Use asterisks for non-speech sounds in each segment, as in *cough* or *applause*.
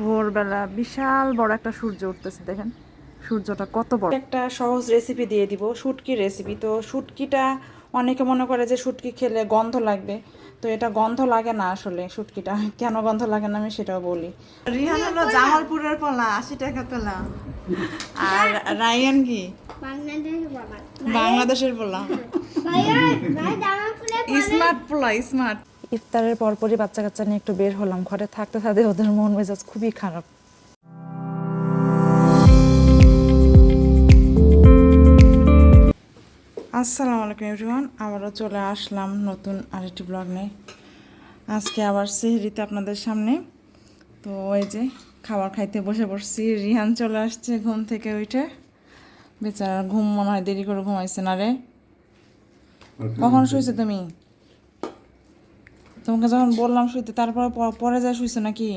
ভোরবেলা বিশাল বড় একটা সূর্য উঠতেছে দেখেন। সূর্যটা কত বড়। একটা সহজ রেসিপি দিয়ে দিব শুটকির রেসিপি তো শুটকিটা অনেকে মনে করে যে শুটকি খেলে গন্ধ লাগবে। তো এটা গন্ধ লাগে না আসলে শুটকিটা। কেন গন্ধ লাগে না আমি সেটাও বলি। রিহান হলো জামালপুরের পোলা আশি টাকা তোলা আর রায়ান কি? বাংলাদেশের পোলা স্মার্ট পোলা স্মার্ট। ইফতারের পরপরই বাচ্চা কাচ্চা নিয়ে একটু বের হলাম। ঘরে থাকতে থাকতে ওদের মন মেজাজ খুবই খারাপ। আসসালামু আলাইকুম এভরিওয়ান আবারও চলে আসলাম নতুন আরেকটি ব্লগ নিয়ে। আজকে আবার সেহরিতে আপনাদের সামনে। তো ওই যে খাবার খাইতে বসে পড়ছি রিহান চলে আসছে ঘুম থেকে উঠে। বেচারা ঘুম মনে হয় দেরি করে ঘুমাইছে না রে। কখন শুয়েছো তুমি? তোমাকে যখন বললাম শুইতে তারপর পরে যা শুইছো নাকি?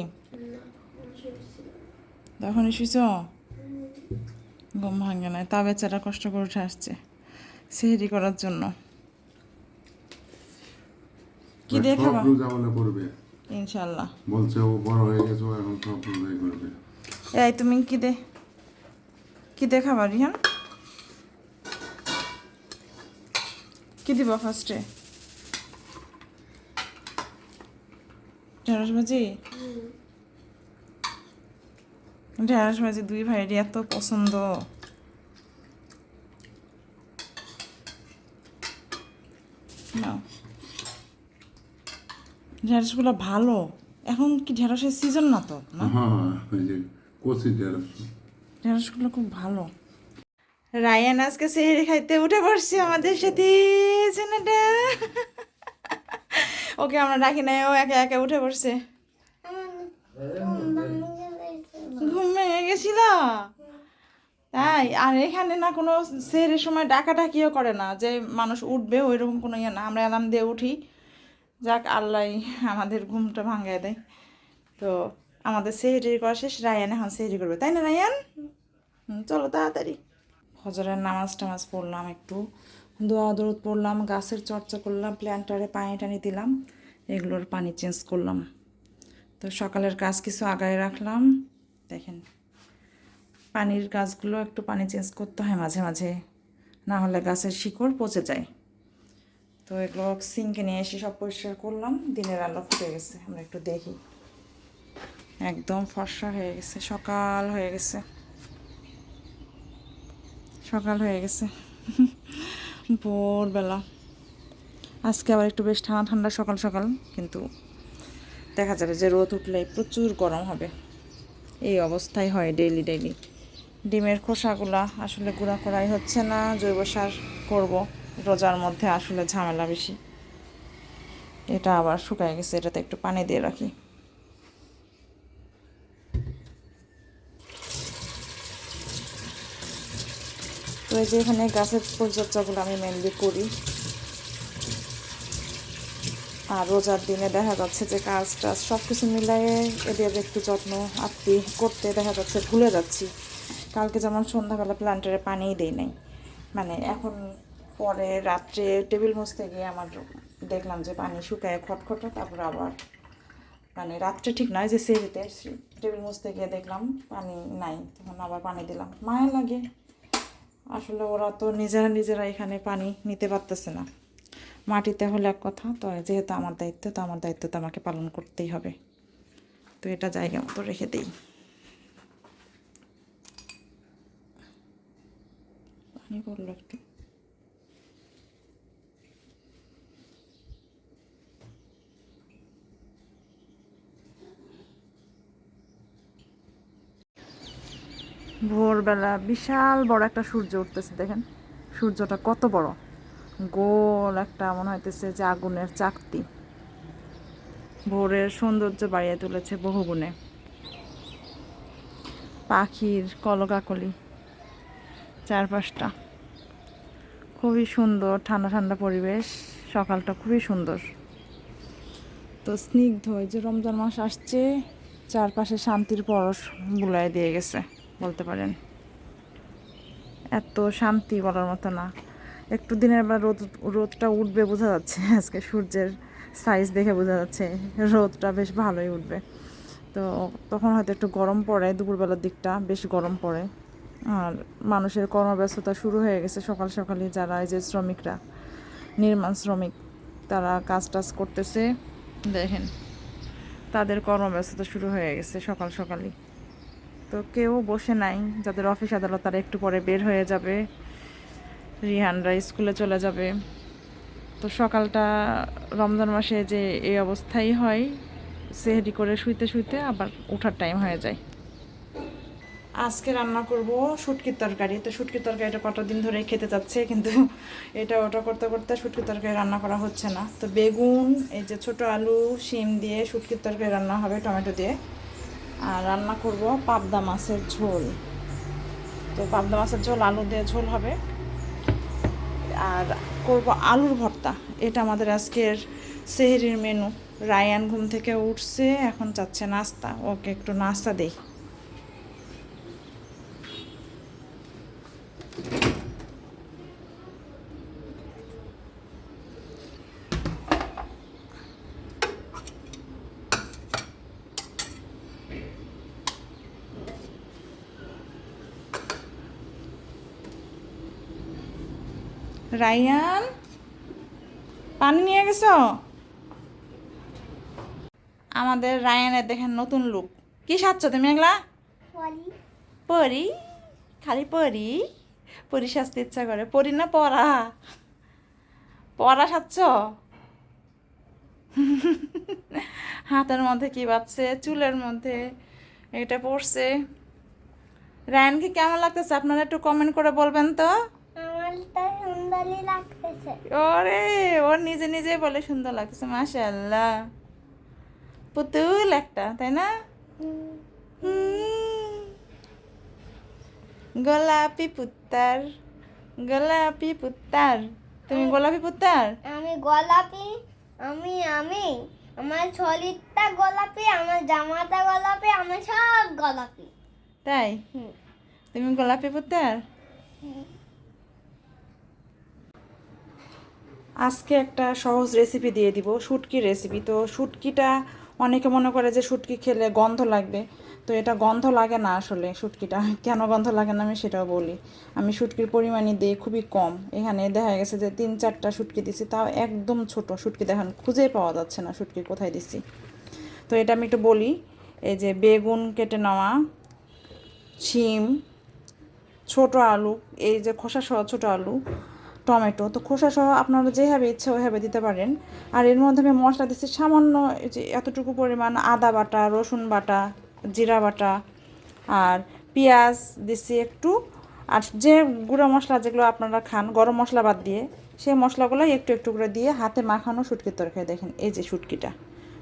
তখনই শুইছো? ঘুম ভাঙে নাই তা বেচারা কষ্ট করে উঠে আসছে সেহেরি করার জন্য। কি দিয়ে খাবা? সব ইনশাল্লাহ বলছে ও বড় হয়ে গেছে এখন সব রোজাই করবে। এই তুমি কি দে কি দেখাবা রিহান? কি দিবা ফার্স্টে ঢেঁড়স ভাজি ঢেঁড়স ভাজি দুই ভাইয়েরই এত পছন্দ। নাও। ঢেঁড়সগুলো ভালো। এখন কি ঢেঁড়সের সিজন না তো হ্যাঁ ঢেঁড়স। ঢেঁড়সগুলো খুব ভালো। রায়ান আজকে সেহেরি খাইতে উঠে পড়ছে আমাদের সাথে ছেলেটা ওকে, আমরা ডাকি নাই, ও একে একে উঠে পড়ছে ঘুমিয়ে গেছিল? তাই, আর এখানে না কোনো সেহেরির সময় ডাকাডাকিও করে না, যে মানুষ উঠবে ওই রকম কোনো ইয়ে না। আমরা অ্যালার্ম দিয়ে উঠি। যাক, আল্লাহ আমাদের ঘুমটা ভাঙায় দেয়। তো আমাদের সেহেরি করা শেষ, রায়ান এখন সেহেরি করবে। তাই না, রায়ান? চলো তাড়াতাড়ি। হজরের নামাজ টামাজ পড়লাম একটু। দোয়া, দরুদ পড়লাম, গাছের চর্চা করলাম, প্ল্যান্টারে পানি টানি দিলাম, এগুলোর পানি চেঞ্জ করলাম। তো সকালের কাজ কিছু আগায় রাখলাম। দেখেন, পানির গাছগুলো একটু পানি চেঞ্জ করতে হয় মাঝে মাঝে, না হলে গাছের শিকড় পচে যায়। তো এগুলো সিঙ্কে নিয়ে এসে সব পরিষ্কার করলাম, দিনের আলো ফুটে গেছে, আমরা একটু দেখি। একদম ফর্সা হয়ে গেছে, সকাল হয়ে গেছে। সকাল হয়ে গেছে। ভোরবেলা। আজকে আবার একটু বেশ ঠান্ডা ঠান্ডা সকাল সকাল, কিন্তু দেখা যাবে যে রোদ উঠলে প্রচুর গরম হবে। এই অবস্থায় হয় ডেইলি ডেইলি ডিমের খোসাগুলা আসলে গুঁড়া করাই হচ্ছে না, জৈব সার করব, রোজার মধ্যে আসলে ঝামেলা বেশি। এটা আবার শুকায় গেছে, এটাতে একটু পানি দিয়ে রাখি। তো এই যে এখানে গাছের পরিচর্যাগুলো আমি মেনলি করি। আর রোজার দিনে দেখা যাচ্ছে যে কাজ টাজ সব কিছু মিলিয়ে এদের একটু যত্ন আত্মি করতে দেখা যাচ্ছে ভুলে যাচ্ছি। কালকে যেমন সন্ধ্যাবেলা প্লান্টারে পানিই দেই নাই। মানে এখন পরে রাত্রে টেবিল মুছতে গিয়ে আমার দেখলাম যে পানি শুকায় খটখটা, তারপর আবার মানে রাত্রে ঠিক নয় যে সেরিতে টেবিল মুছতে গিয়ে দেখলাম পানি নাই, তখন আবার পানি দিলাম। মায়া লাগে। আসলে ওরা তো নিজেরা নিজেরা এখানে পানি নিতে পারতেছে না। মাটিতে হলে এক কথা, তো যেহেতু আমার দায়িত্ব, তো আমার দায়িত্ব তো আমাকে পালন করতেই হবে। তো এটা জায়গা মতো রেখে দিই। পানি পড়ল একটু। ভোরবেলা বিশাল বড় একটা সূর্য উঠতেছে, দেখেন। সূর্যটা কত বড়। গোল একটা মনে হইতেছে যে আগুনের চাকতি। ভোরের সৌন্দর্য বাড়িয়ে তুলেছে বহুগুণে। পাখির কলকাকলি, চারপাশটা। খুবই সুন্দর, ঠান্ডা ঠান্ডা পরিবেশ। সকালটা খুবই সুন্দর। তো স্নিগ্ধ যে রমজান মাস আসছে, চারপাশে শান্তির পরশ বুলায় দিয়ে গেছে। বলতে পারেন। এত শান্তি বলার মতো না। একটু দিনের বেলা রোদ, রোদটা উঠবে বোঝা যাচ্ছে। আজকে সূর্যের সাইজ দেখে বোঝা যাচ্ছে। রোদটা বেশ ভালোই উঠবে। তো তখন হয়তো একটু গরম পড়ে, দুপুরবেলার দিকটা বেশ গরম পড়ে। আর মানুষের কর্মব্যস্ততা শুরু হয়ে গেছে সকাল সকালে যারা এই যে শ্রমিকরা, নির্মাণ শ্রমিক, তারা কাজ টাজ করতেছে। দেখেন, তাদের কর্মব্যস্ততা শুরু হয়ে গেছে সকাল সকালই। তো কেউ বসে নাই। যাদের অফিস আদালত তারা একটু পরে বের হয়ে যাবে। রিহানরা স্কুলে চলে যাবে। তো সকালটা রমজান মাসে যে এই অবস্থাই হয়, সেহরি করে শুইতে শুইতে আবার ওঠার টাইম হয়ে যায়। আজকে রান্না করব শুটকির তরকারি। তো শুটকির তরকারিটা কত দিন ধরে খেতে যাচ্ছে কিন্তু এটা ওটা করতে করতে শুটকির তরকারি রান্না করা হচ্ছে না। তো বেগুন, এই যে ছোট আলু, শিম দিয়ে শুটকির তরকারি রান্না হবে, টমেটো দিয়ে। আর রান্না করব পাবদা মাছের ঝোল। তো পাবদা মাছের ঝোল, আলু দিয়ে ঝোল হবে। আর করব আলুর ভর্তা। এটা আমাদের আজকের সেহেরির মেনু। রায়ান ঘুম থেকে উঠছে, এখন চাচ্ছে নাস্তা। ওকে একটু নাস্তা দেই। রায়ান পানি নিয়ে গেছ? আমাদের রায়ানের দেখেন নতুন লুক কি সাজছো তুমি এগুলা? পরি। খালি পরি? পরি সাজতে ইচ্ছা করে। পরি না পড়া? পড়া সাজছ? হাতের মধ্যে কি বাজছে? চুলের মধ্যে এটা পড়ছে। রায়ানকে কেমন লাগতেছে? আপনারা একটু কমেন্ট করে বলবেন তো। আমার তো সুন্দরই লাগতেছে। ওরে ওর নিজে নিজে বলে সুন্দর লাগতেছে মাশাল্লাহ পুতুল একটা তাই না। গোলাপি পুত্তার গোলাপি পুত্তার। তুমি গোলাপি পুত্তার? আমি গোলাপি আমি আমি। আমার শরীরটা গোলাপি আমার জামাটা গোলাপি আমার সব গোলাপি। তাই? তুমি গোলাপি পুত্তার? আজকে একটা সহজ রেসিপি দিয়ে দিব শুটকির রেসিপি তো শুটকিটা অনেকে মনে করে যে শুটকি খেলে গন্ধ লাগবে। তো এটা গন্ধ লাগে না আসলে শুটকিটা। *laughs* কেন গন্ধ লাগে না আমি সেটাও বলি। আমি শুটকির পরিমাণই দিই খুবই কম। এখানে দেখা গেছে যে তিন চারটা শুটকি দিছি, তাও একদম ছোট শুটকি দেখেন, খুঁজে পাওয়া যাচ্ছে না শুটকি কোথায় দিছি। তো এটা আমি একটু বলি, এই যে বেগুন কেটে নেওয়া, শিম, ছোট আলু, এই যে খোসা সহ ছোট আলু টমেটো। তো খোসা সহ আপনারা যেভাবে ইচ্ছা ওইভাবে দিতে পারেন। আর এর মধ্যে আমি মশলা দিচ্ছি সামান্য যে এতটুকু পরিমাণ আদা বাটা, রসুন বাটা, জিরা বাটা আর পেঁয়াজ দিচ্ছি একটু। আর যে গুঁড়ো মশলা যেগুলো আপনারা খান, গরম মশলা বাদ দিয়ে, সেই মশলাগুলো একটু একটু করে দিয়ে হাতে মাখানো শুটকির তরকারি দেখেন। এই যে শুটকিটা।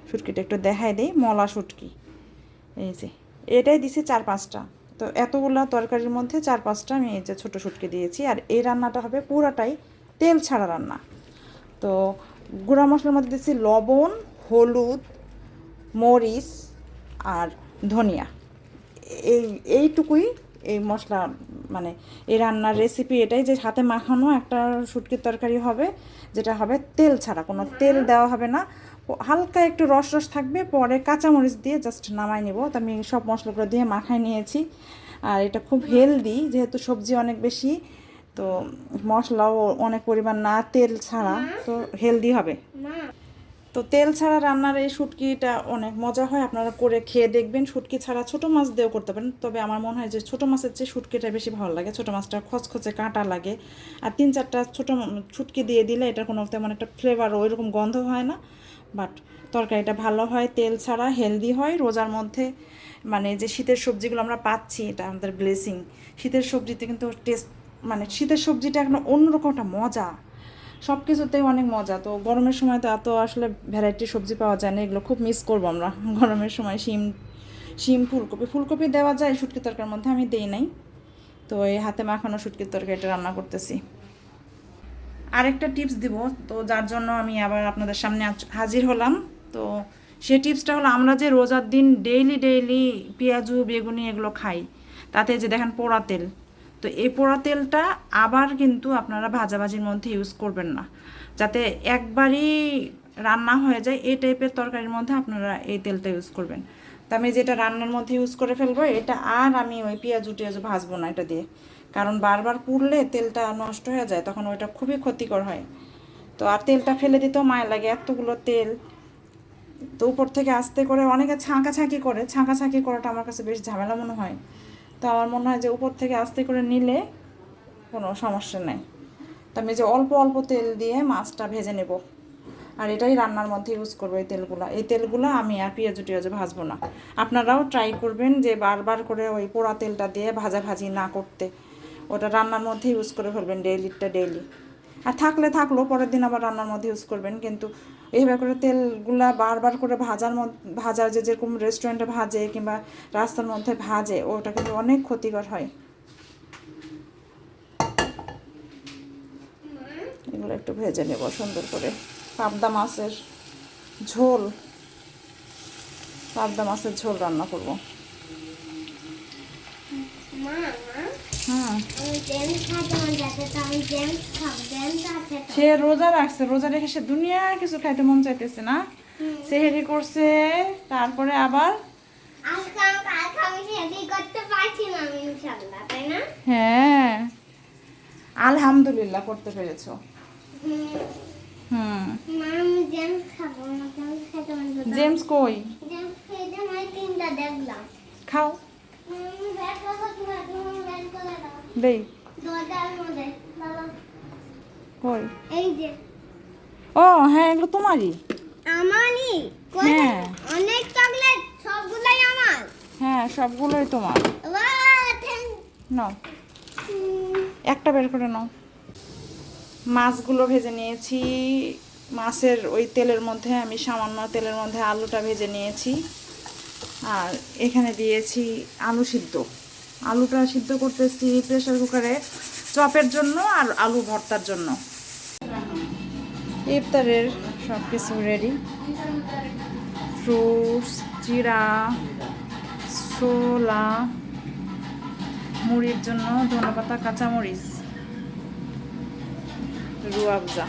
শুটকিটা একটু দেখাই দিই, মলা শুটকি। এই যে, এটাই দিছি চার পাঁচটা। তো এতগুলা তরকারির মধ্যে চার পাঁচটা আমি এই যে ছোটো শুটকি দিয়েছি, আর এই রান্নাটা হবে পুরাটাই তেল ছাড়া রান্না। তো গুঁড়া মশলার মধ্যে দিচ্ছি লবণ, হলুদ, মরিচ আর ধনিয়া। এই, এইটুকুই এই মশলা মানে এই রান্নার রেসিপি এটাই যে হাতে মাখানো একটা শুটকির তরকারি হবে, যেটা হবে তেল ছাড়া, কোনো তেল দেওয়া হবে না। হালকা একটু রস রস থাকবে পরে কাঁচামরিচ দিয়ে জাস্ট নামাই নেব। তো আমি সব মশলাগুলো দিয়ে মাখায় নিয়েছি। আর এটা খুব হেলদি যেহেতু সবজি অনেক বেশি তো মশলাও অনেক পরিমাণ না তেল ছাড়া তো হেলদি হবে। তো তেল ছাড়া রান্নার এই শুটকিটা অনেক মজা হয় আপনারা করে খেয়ে দেখবেন। শুটকি ছাড়া ছোট মাছ দিয়েও করতে পারেন তবে আমার মনে হয় যে ছোট মাছের চেয়ে শুটকিটা বেশি ভালো লাগে। ছোট মাছটা খচখচে কাঁটা লাগে। আর তিন চারটা ছোট শুটকি দিয়ে দিলে এটা কোনো তেমন একটা ফ্লেভার ওইরকম গন্ধ হয় না। বাট তরকারিটা ভালো হয়, তেল ছাড়া হেলদি হয়। রোজার মধ্যে মানে যে শীতের সবজিগুলো আমরা পাচ্ছি, এটা আমাদের ব্লেসিং শীতের সবজিতে কিন্তু টেস্ট মানে শীতের সবজিটা এখন অন্যরকম একটা মজা। সব কিছুতেই অনেক মজা। তো গরমের সময় তো এত আসলে ভ্যারাইটি সবজি পাওয়া যায় না, এগুলো খুব মিস করব আমরা। *laughs* গরমের সময় শিম শিম ফুলকপি। ফুলকপি দেওয়া যায়, শুটকি তরকারির মধ্যে আমি দেই নাই। তো এই হাতে মাখানো শুটকির তরকারিটা রান্না করতেছি। আরেকটা টিপস দিব। তো যার জন্য আমি আবার আপনাদের সামনে হাজির হলাম। তো সেই টিপসটা হলো, আমরা যে রোজার দিন ডেইলি ডেইলি পেঁয়াজু, বেগুনি এগুলো খাই, তাতে যে দেখেন পোড়া তেল, তো এই পোড়া তেলটা আবার কিন্তু আপনারা ভাজাভাজির মধ্যে ইউজ করবেন না। যাতে একবারই রান্না হয়ে যায়, এই টাইপের তরকারির মধ্যে আপনারা এই তেলটা ইউজ করবেন। তা আমি যেটা রান্নার মধ্যে ইউজ করে ফেলব, এটা আর আমি ওই পেঁয়াজু টিয়াজু ভাজবো না এটা দিয়ে। কারণ বারবার পুড়লে তেলটা নষ্ট হয়ে যায়, তখন ওইটা খুবই ক্ষতিকর হয়। তো আর তেলটা ফেলে দিতেও মায় লাগে, এতগুলো তেল। তো উপর থেকে আস্তে করে অনেকে ছাঁকা ছাঁকি করে ছাঁকা ছাঁকি করাটা আমার কাছে বেশ ঝামেলা মনে হয়। তো আমার মনে হয় যে উপর থেকে আস্তে করে নিলে কোনো সমস্যা নেই। তো আমি যে অল্প অল্প তেল দিয়ে মাছটা ভেজে নেব। আর এটাই রান্নার মধ্যে ইউজ করব এই তেলগুলো। এই তেলগুলো আমি আর পেঁয়াজু টিয়াজু ভাজবো না। আপনারাও ট্রাই করবেন যে বারবার করে ওই পোড়া তেলটা দিয়ে ভাজা ভাজি না করতে। ওটা রান্নার মধ্যে ইউজ করে ফেলবেন ডেইলিটা ডেইলি আর থাকলে থাকল, পরের দিন আবার রান্নার মধ্যে ইউজ করবেন, কিন্তু এইভাবে করে তেলগুলা বারবার করে ভাজার ভাজার যে যেরকম রেস্টুরেন্টে ভাজে কিংবা রাস্তার মধ্যে ভাজে, ওটা কিন্তু অনেক ক্ষতিকর হয়। এগুলো একটু ভেজে নেব সুন্দর করে। পাবদা মাছের ঝোল। পাবদা মাছের ঝোল রান্না করব। মা সে রোজা রাখছে রোজা রেখে সে দুনিয়া কিছু খাইতে মন চাইতেছে না। সেহেরি করছে তারপরে আবার হ্যাঁ। আলহামদুলিল্লাহ করতে পেরেছ। হুম, জেমস কই? খাও। দেই। কই? এই যে। ও হ্যাঁ এগুলো তোমারই। আমারই? হ্যাঁ। অনেক চকলেট সবগুলাই আমার। হ্যাঁ সবগুলোই তোমার। নাও। একটা বের করে নাও। মাছগুলো ভেজে নিয়েছি। মাছের ওই তেলের মধ্যে আমি সামান্য তেলের মধ্যে আলুটা ভেজে নিয়েছি। আর এখানে দিয়েছি আলু সিদ্ধ। আলুটা সিদ্ধ করতেছি প্রেশার কুকারে চপের জন্য আর আলু ভর্তার জন্য। ইফতারের সব কিছু রেডি ফ্রুটস চিরা ছোলা, মুড়ির জন্য ধনেপাতা, কাঁচামরিচ রুয়াবজা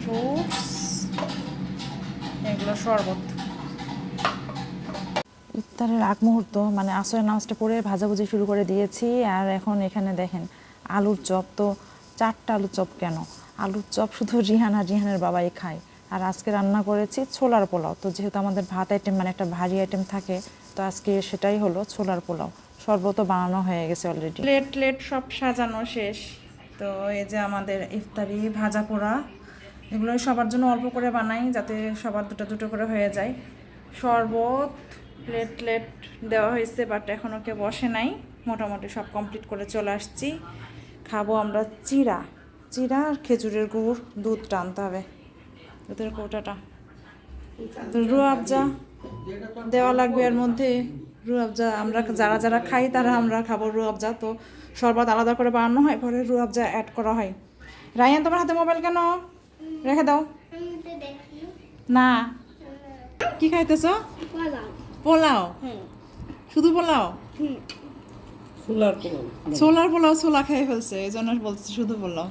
ফ্রুটস এগুলো শরবত। ইফতারের আগ মুহূর্ত মানে আসরের নামাজটা পড়ে ভাজাভুজি শুরু করে দিয়েছি, আর এখন এখানে দেখেন আলুর চপ। তো চারটা আলুর চপ কেন? আলুর চপ শুধু রিহান আর রিহানের বাবাই খায়। আর আজকে রান্না করেছি ছোলার পোলাও। তো যেহেতু আমাদের ভাত আইটেম মানে একটা ভারী আইটেম থাকে, তো আজকে সেটাই হলো ছোলার পোলাও। শরবত বানানো হয়ে গেছে অলরেডি প্লেট প্লেট সব সাজানো শেষ। তো এই যে আমাদের ইফতারি, ভাজা পোড়া এগুলো সবার জন্য অল্প করে বানাই, যাতে সবার দুটো দুটো করে হয়ে যায়। শরবত প্লেট প্লেট দেওয়া হয়েছে বাট এখনও কেউ বসে নাই। মোটামুটি সব কমপ্লিট করে চলে আসছি। খাব আমরা চিরা। চিরা আর খেজুরের গুড় দুধ টানতে হবে। দুধের কৌটাটা। রুয়াবজা দেওয়া লাগবে এর মধ্যে। রু রুয়াবজা আমরা যারা যারা খাই তারা আমরা খাব রুয়াবজা। তো শরবত আলাদা করে বানানো হয় পরে রুয়াবজা অ্যাড করা হয়। রায়ান তোমার হাতে মোবাইল কেন? রেখে দাও। না। কি খাইতেছ? পোলাও? শুধু পোলাও? হুম। ছোলার পোলাও। ছোলা খেয়ে ফেলছে এই জন্য বলছি শুধু পোলাও।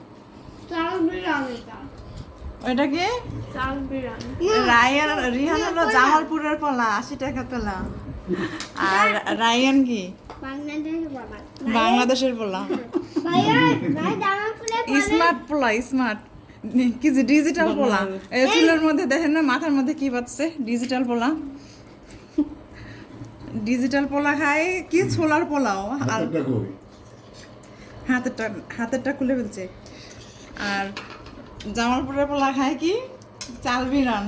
ওইটা কি? রায়ান রিহান হলো জামালপুরের পোলা আশি টাকা পেলা। আর রায়ান কি? বাংলাদেশের পোলা স্মার্ট পোলা স্মার্ট। কি যে ডিজিটাল পোলা। এই চুলের মধ্যে দেখেন না মাথার মধ্যে কি পাচ্ছে ডিজিটাল পোলা। ডিজিটাল পোলা খায় কি ছোলার পোলাও? আর হাতেরটা হাতেরটা খুলে ফেলছে। আর জামালপুরের পোলা খায় কি? চাল বিরান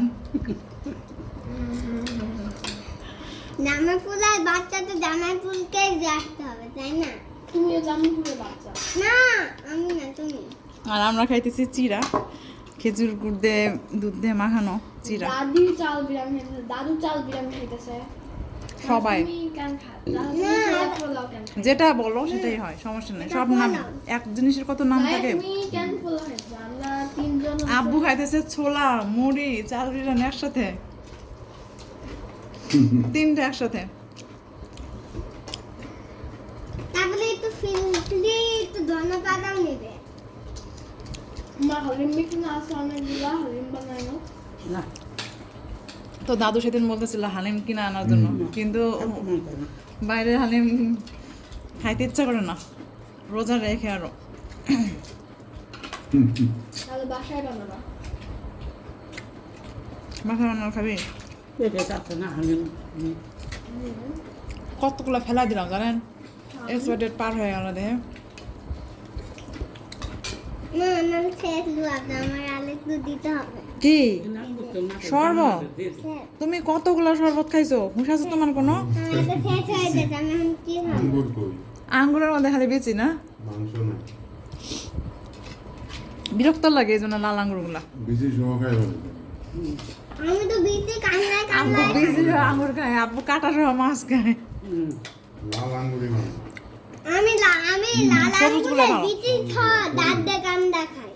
জামা ফুলের বাচ্চা তো জামা ফুলকে রাখতে হবে তাই না? তুমিও জামুপুরের বাচ্চা। না আমি না তুমি। আর আমরা খাইতেছি চিরা খেজুর গুড় দিয়ে দুধ দিয়ে মাখানো চিরা দাদি চাল খাইতেছে দাদু চাল বিরিয়ানি খাইতেছে। সবাই? যেটা বলো সেটাই হয় সমস্যা নেই সব নাম এক জিনিসের কত নাম থাকে? আব্বু খাইতেছে ছোলা মুড়ি চাল বিরিয়ানি একসাথে। তিনটা একসাথে। একটু একটু নেবে। মা আছে অনেকগুলা বানানো। তো দাদু সেদিন বলতেছিল হালিম কিনে আনার জন্য। কিন্তু বাইরের হালিম খাইতে ইচ্ছা করে না। রোজা রেখে আরও। বাসায় বানাবা। রান্নার খাবি? কতগুলো ফেলা দিলাম জানেন? এক্সপায়ার পার হয়ে গেল দেহে। না আমার দিতে হবে। কি? শরবত? তুমি কতগুলো শরবত খাইছো? হুঁশ আছে তোমার কোনো? হয়ে আঙ্গুর আঙ্গুরের মধ্যে খালি বেশি না? মাংস বিরক্ত লাগে এই জন্য লাল আঙ্গুরগুলা। গুলা বিচি আঙ্গুর খায় আব্বু কাটা সহ মাছ খায়। লাল আমি আমি লাল ছ- দাঁত দিয়ে কান্দা খাই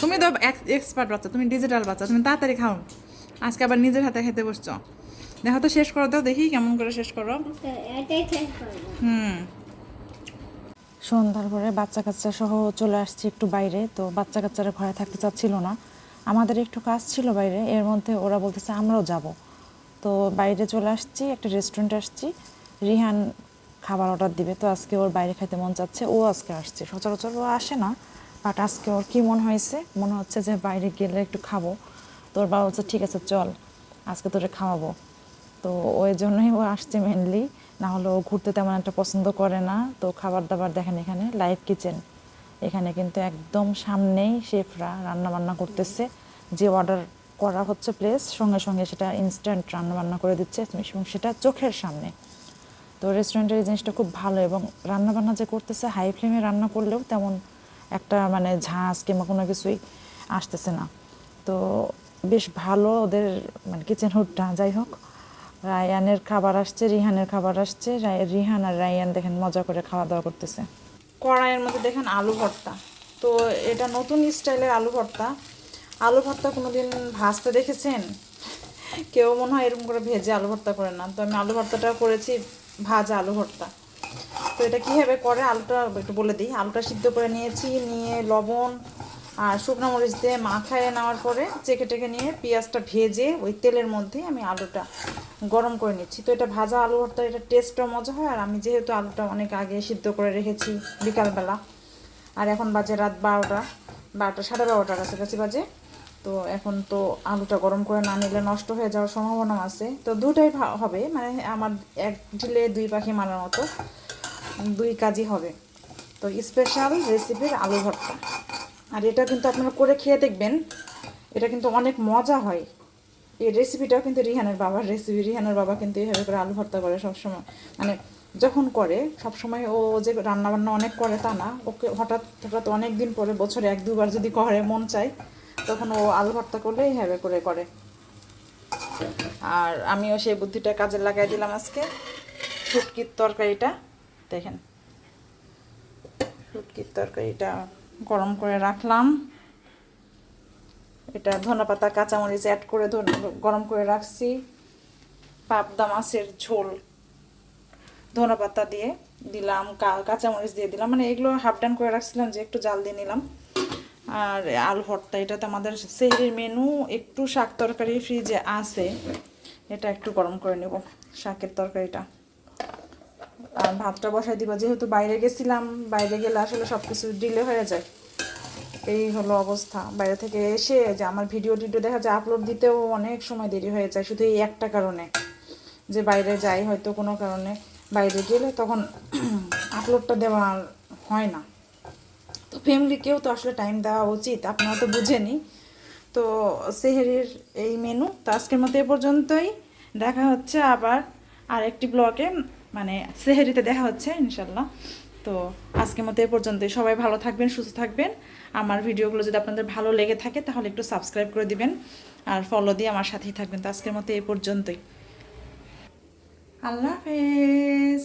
তুমি তো এক্সপার্ট বাচ্চা তুমি ডিজিটাল বাচ্চা তুমি তাড়াতাড়ি খাও। আজকে আবার নিজের হাতে খেতে বসছো। দেখো তো শেষ করো তো দেখি কেমন করে শেষ করো। এটাই শেষ করব হুম। সন্ধ্যার পরে বাচ্চা কাচ্চা সহ চলে আসছি একটু বাইরে তো বাচ্চা কাচ্চারা ঘরে থাকতে চাচ্ছিল না। আমাদের একটু কাজ ছিল বাইরে এর মধ্যে ওরা বলতেছে আমরাও যাব। তো বাইরে চলে আসছি একটা রেস্টুরেন্টে আসছি। রিহান খাবার অর্ডার দিবে, তো আজকে ওর বাইরে খাইতে মন চাচ্ছে, ও আজকে আসছে। সচরাচর ও আসে না বাট আজকে ওর কী মনে হয়েছে? মনে হচ্ছে যে বাইরে গেলে একটু খাব। তোর বাবা হচ্ছে ঠিক আছে, চল, আজকে তোরে খাওয়াবো। তো ওই জন্যই ও আসছে মেনলি না হলে ও ঘুরতে তেমন একটা পছন্দ করে না। তো খাবার দাবার দেখেন এখানে লাইভ কিচেন এখানে কিন্তু একদম সামনেই শেফরা রান্না বান্না করতেছে। যে অর্ডার করা হচ্ছে প্লেস সঙ্গে সঙ্গে সেটা ইনস্ট্যান্ট রান্না বান্না করে দিচ্ছে। এবং সেটা চোখের সামনে। তো রেস্টুরেন্টের এই জিনিসটা খুব ভালো এবং রান্না বান্না যে করতেছে হাই ফ্লেমে রান্না করলেও তেমন একটা মানে ঝাঁজ কিংবা কোনো কিছুই আসতেছে না। তো বেশ ভালো ওদের মানে কিচেন হুডটা যাই হোক, রায়ানের খাবার আসছে, রিহানের খাবার আসছে। রিহান আর রায়ান দেখেন মজা করে খাওয়া দাওয়া করতেছে। কড়াইয়ের মধ্যে দেখেন আলু ভর্তা। তো এটা নতুন স্টাইলের আলু ভর্তা। আলু ভর্তা কোনোদিন ভাজতে দেখেছেন? কেউ মনে হয় এরকম করে ভেজে আলু ভর্তা করে না। তো আমি আলু ভর্তাটা করেছি। ভাজা আলু ভর্তা। তো এটা কীভাবে করে আলুটা একটু বলে দিই। আলুটা সিদ্ধ করে নিয়েছি, নিয়ে লবণ আর শুকনো মরিচ দিয়ে মাখায় নেওয়ার পরে চেকে টেকে নিয়ে পেঁয়াজটা ভেজে ওই তেলের মধ্যে আমি আলুটা গরম করে নিচ্ছি। তো এটা ভাজা আলু ভর্তা এটা টেস্টও মজা হয়। আর আমি যেহেতু আলুটা অনেক আগে সিদ্ধ করে রেখেছি বিকালবেলা, আর এখন বাজে রাত বারোটা বারোটা, সাড়ে বারোটার কাছাকাছি বাজে। তো এখন তো আলুটা গরম করে না নিলে নষ্ট হয়ে যাওয়ার সম্ভাবনা আছে। তো দুটাই হবে মানে আমার এক ঢিলে দুই পাখি মারার মতো, দুই কাজই হবে। তো স্পেশাল রেসিপির আলু ভর্তা। আর এটা কিন্তু আপনারা করে খেয়ে দেখবেন, এটা কিন্তু অনেক মজা হয়। এই রেসিপিটাও কিন্তু রিহানের বাবার রেসিপি রিহানের বাবা কিন্তু এইভাবে করে আলু ভর্তা করে সবসময়। মানে যখন করে, সবসময় ও যে রান্না বান্না অনেক করে তা না, ওকে হঠাৎ হঠাৎ অনেক দিন পরে, বছরে এক দুবার যদি করে, মন চায় তখন ও আলু ভর্তা করলে এইভাবে করে করে। আর আমিও সেই বুদ্ধিটা কাজে লাগাই দিলাম আজকে। শুটকির তরকারিটা, দেখেন। শুটকির তরকারিটা গরম করে রাখলাম। এটা ধনেপাতা কাঁচামরিচ অ্যাড করে গরম করে রাখছি। পাবদা মাছের ঝোল ধনেপাতা দিয়ে দিলাম কাঁচামরিচ দিয়ে দিলাম। মানে এগুলো হাফ ডান করে রাখছিলাম যে একটু জাল দিয়ে নিলাম। আর আলু ভর্তা এটা তো আমাদের সেহরির মেনু একটু শাক তরকারি ফ্রিজে আছে। এটা একটু গরম করে নেব, শাকের তরকারিটা। আর ভাতটা বসাই দিব, যেহেতু বাইরে গেছিলাম, বাইরে গেলে আসলে সব কিছু ডিলে হয়ে যায়। এই হলো অবস্থা। বাইরে থেকে এসে যে আমার ভিডিও টিডিও দেখা যায় আপলোড দিতেও অনেক সময় দেরি হয়ে যায়, শুধু এই একটা কারণে। যে বাইরে যাই হয়তো কোনো কারণে। বাইরে গেলে তখন *clears throat* আপলোডটা দেওয়া হয় না। তো ফ্যামিলিকেও তো আসলে টাইম দেওয়া উচিত, আপনারা তো বুঝেনি তো সেহেরির এই মেনু তো আজকের মতো এ পর্যন্তই। দেখা হচ্ছে আবার আরেকটি ব্লগে মানে সেহেরিতে দেখা হচ্ছে ইনশাল্লাহ তো আজকের মতো এ পর্যন্তই। সবাই ভালো থাকবেন, সুস্থ থাকবেন। আমার ভিডিওগুলো যদি আপনাদের ভালো লেগে থাকে, তাহলে একটু সাবস্ক্রাইব করে দিবেন। আর ফলো দিয়ে আমার সাথেই থাকবেন। তো আজকের মতো এ পর্যন্তই। আল্লাহ হাফেজ।